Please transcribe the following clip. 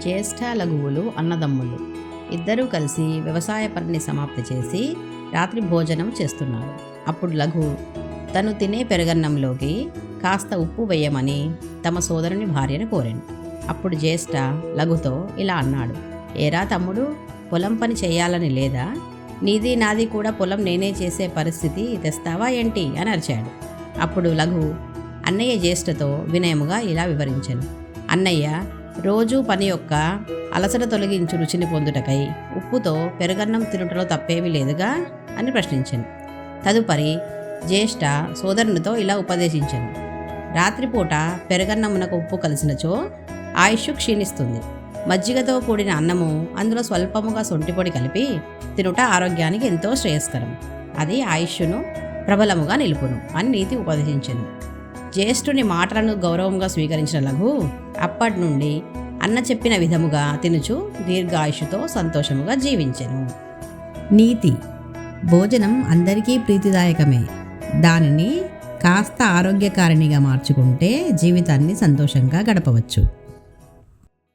జ్యేష్ఠ లఘువులు అన్నదమ్ములు. ఇద్దరూ కలిసి వ్యవసాయ పనిని సమాప్తి చేసి రాత్రి భోజనం చేస్తున్నారు. అప్పుడు లఘు తను తినే పెరగన్నంలోకి కాస్త ఉప్పు వేయమని తమ సోదరుని భార్యను కోరాను అప్పుడు జ్యేష్ఠ లఘుతో ఇలా అన్నాడు ఏరా తమ్ముడు పొలం పని చేయాలని లేదా? నీది నాది కూడా పొలం నేనే చేసే పరిస్థితి తెస్తావా ఏంటి? అని అరిచాడు. అప్పుడు లఘు అన్నయ్య జ్యేష్ఠతో వినయముగా ఇలా వివరించాను అన్నయ్య రోజూ పని యొక్క అలసట తొలగించు రుచిని పొందుటకై ఉప్పుతో పెరుగన్నం తినుటలో తప్పేమీ లేదుగా అని ప్రశ్నించాను. తదుపరి జ్యేష్ఠ సోదరునితో ఇలా ఉపదేశించాను. రాత్రిపూట పెరుగన్నమునకు ఉప్పు కలిసినచో ఆయుష్ క్షీణిస్తుంది. మజ్జిగతో కూడిన అన్నము అందులో స్వల్పముగా సొంటిపొడి కలిపి తినుట ఆరోగ్యానికి ఎంతో శ్రేయస్కరం. అది ఆయుష్ను ప్రబలముగా నిలుపును అని నీతి ఉపదేశించాను. జ్యేష్ఠుని మాటలను గౌరవంగా స్వీకరించిన లఘు అప్పటి నుండి అన్న చెప్పిన విధముగా తినుచు దీర్ఘాయుషుతో సంతోషముగా జీవించెను. నీతి భోజనం అందరికీ ప్రీతిదాయకమే. దానిని కాస్త ఆరోగ్యకారిణిగా మార్చుకుంటే జీవితాన్ని సంతోషంగా గడపవచ్చు.